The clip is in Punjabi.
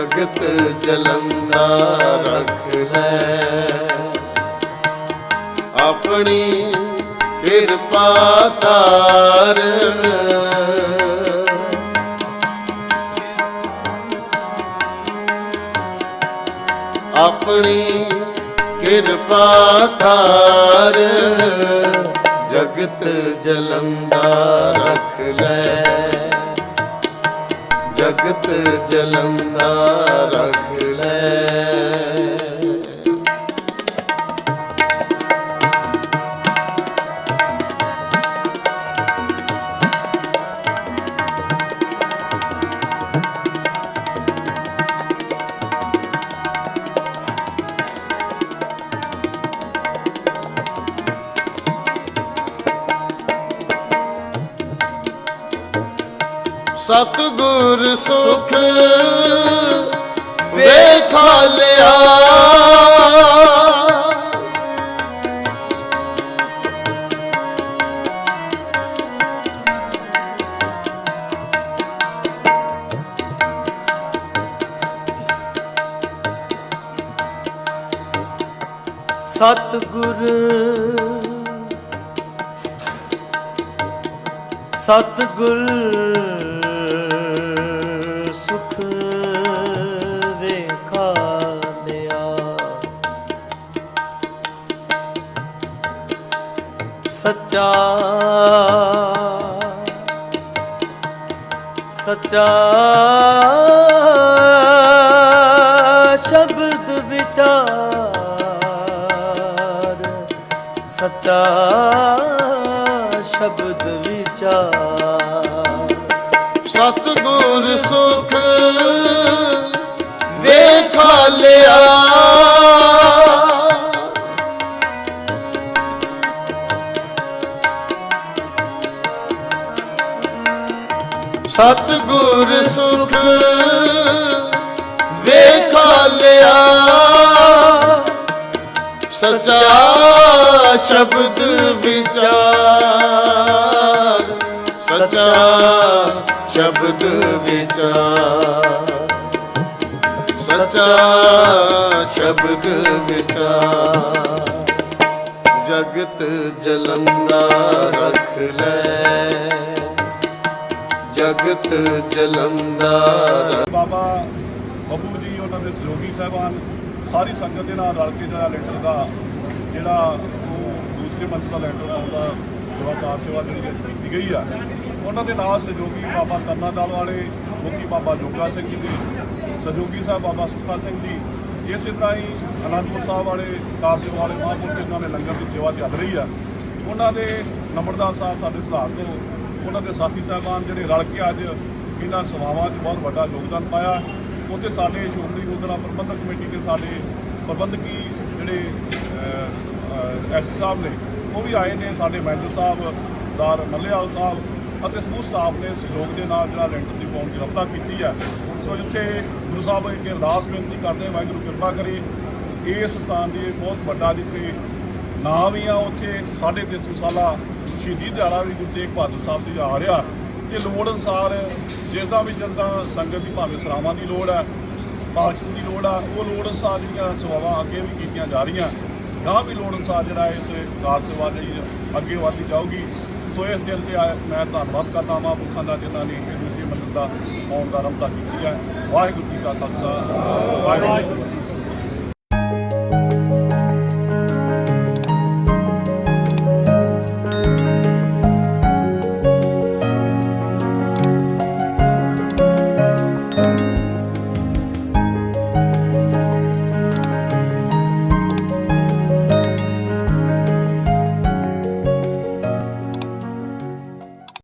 ਜਗਤ ਜਲੰਦਾ ਰੱਖ ਲੈ। ਆਪਣੀ ਕਿਰਪਾ ਧਾਰ। ਆਪਣੀ ਕਿਰਪਾ ਧਾਰ। ਜਗਤ ਜਲੰਦਾ ਰੱਖ ਲੈ। ਜਗਤ ਜਲੰਦਾ ਰੱਖ ਸਤਗੁਰ ਸੁਖ ਵੇਖਾ ਲਿਆ। ਸਤਿਗੁਰ ਸਤਿਗੁਰ ਸੱਚਾ ਸੱਚਾ ਸ਼ਬਦ ਵਿਚਾਰ ਸੱਚਾ ਸ਼ਬਦ ਵਿਚਾਰ। ਸਤਗੁਰ ਸੁਖ ਵੇਖਾ ਲਿਆ। ਸਤਗੁਰ ਸੁਖ ਵੇਖਾ ਲਿਆ। ਸਚਾ ਸ਼ਬਦ ਵਿਚਾਰ। ਸਚਾ ਸ਼ਬਦ ਵਿਚਾਰ। ਸਚਾ ਸ਼ਬਦ ਵਿਚਾਰ। ਜਗਤ ਜਲੰਦਾ ਰੱਖ ਲੈ। ਜਗਤ ਜਲੰਦਾ ਬਾਬਾ ਬੱਬੂ ਜੀ, ਉਹਨਾਂ ਦੇ ਸਹਿਯੋਗੀ ਸਾਹਿਬਾਨ, ਸਾਰੀ ਸੰਗਤ ਦੇ ਨਾਲ ਰਲ ਕੇ ਜਿਹੜਾ ਲੈਂਟਰ ਦਾ, ਜਿਹੜਾ ਉਹ ਦੂਸਰੇ ਮੰਚ ਦਾ ਲੈਂਟਰ ਆਉਂਦਾ ਸੇਵਾਕਾਰ ਸੇਵਾ ਜਿਹੜੀ ਅੱਜ ਕੀਤੀ ਗਈ ਆ। ਉਹਨਾਂ ਦੇ ਨਾਲ ਸਹਿਯੋਗੀ ਬਾਬਾ ਕਰਨਾ ਦਲ ਵਾਲੇ, ਮੁਖੀ ਬਾਬਾ ਜੋਗਾ ਸਿੰਘ ਜੀ ਦੇ ਸਹਿਯੋਗੀ ਸਾਹਿਬ ਬਾਬਾ ਸੁੱਖਾ ਸਿੰਘ ਜੀ, ਇਸੇ ਤਰ੍ਹਾਂ ਹੀ ਅਨੰਦਪੁਰ ਸਾਹਿਬ ਵਾਲੇ, ਕਾਰ ਸੇਵਾ ਵਾਲੇ ਮਹਾਂਪੁਰਖ, ਜਿਨ੍ਹਾਂ ਨੇ ਲੰਗਰ ਦੀ ਸੇਵਾ ਚੱਲ ਰਹੀ ਆ। ਉਹਨਾਂ ਦੇ ਨੰਬਰਦਾਰ ਸਾਹਿਬ ਸਾਡੇ ਸੁਧਾਰ ਤੋਂ ਉਹਨਾਂ ਦੇ ਸਾਥੀ ਸਾਹਿਬਾਨ ਜਿਹੜੇ ਰਲ ਕੇ ਅੱਜ ਇਹਨਾਂ ਸਭਾਵਾਂ 'ਚ ਬਹੁਤ ਵੱਡਾ ਯੋਗਦਾਨ ਪਾਇਆ। ਉੱਥੇ ਸਾਡੇ ਸ਼੍ਰੋਮਣੀ ਗੁਰਦੁਆਰਾ ਪ੍ਰਬੰਧਕ ਕਮੇਟੀ ਦੇ ਸਾਡੇ ਪ੍ਰਬੰਧਕੀ ਜਿਹੜੇ ਐਸੀ ਸਾਹਿਬ ਨੇ, ਉਹ ਵੀ ਆਏ ਨੇ। ਸਾਡੇ ਮੈਨੇਜਰ ਸਾਹਿਬ, ਦਾਰ ਮੱਲੇਵਾਲ ਸਾਹਿਬ ਅਤੇ ਸਮੂਹ ਸਟਾਫ ਨੇ ਸਹਿਯੋਗ ਦੇ ਨਾਲ ਜਿਹੜਾ ਲੈਂਟਰ ਦੀ ਫੋਰਮ ਦੀ ਕੀਤੀ ਹੈ। ਸੋ ਜਿੱਥੇ ਗੁਰੂ ਸਾਹਿਬ ਅੱਗੇ ਅਰਦਾਸ ਬੇਨਤੀ ਕਰਦੇ ਵਾਹਿਗੁਰੂ ਕਿਰਪਾ ਕਰੇ। ਇਸ ਸਥਾਨ ਦੀ ਬਹੁਤ ਵੱਡਾ ਜਿੱਥੇ ਨਾਂ ਵੀ ਆ ਉੱਥੇ 350 ਸਾਲਾ ਸ਼ਹੀਦੀ ਦਿਹਾੜਾ ਵੀ ਗੁਰੂ ਤੇਗ ਬਹਾਦਰ ਸਾਹਿਬ ਜੀ ਦਾ ਆ ਰਿਹਾ। ਤੇ ਲੋੜ ਅਨੁਸਾਰ ਜਿਸ ਦਾ ਵੀ ਜਨਤਾ ਸੰਗਤ ਦੀ ਭਾਵੇਂ ਸਰਾਵਾਂ ਦੀ ਲੋੜ ਹੈ ਪਾਲਕੀ ਦੀ ਲੋੜ ਆ, ਉਹ ਲੋੜ ਅਨੁਸਾਰ ਜਿਹੜੀਆਂ ਸੇਵਾਵਾਂ ਅੱਗੇ ਵੀ ਕੀਤੀਆਂ ਜਾ ਰਹੀਆਂ। ਗਾਂ ਵੀ ਲੋੜ ਅਨੁਸਾਰ ਜਿਹੜਾ ਇਸ ਕਾਰ ਸੇਵਾ ਲਈ ਅੱਗੇ ਵਧਦੀ ਜਾਊਗੀ। ਸੋ ਇਸ ਦਿਨ ਤੇ ਆ- ਮੈਂ ਧੰਨਵਾਦ ਕਰਦਾ ਹਾਂ ਮੁਖਾਂ ਦਾ ਜਿਨ੍ਹਾਂ ਨੇ ਇਹ ਦੂਸਰੀ ਮੰਜ਼ਿਲ ਦਾ ਆਉਣ ਦਾ ਰਮਤਾ ਕੀਤੀ ਹੈ। ਵਾਹਿਗੁਰੂ ਜੀ ਕਾ ਖਾਲਸਾ, ਵਾਹਿਗੁਰੂ ਜੀ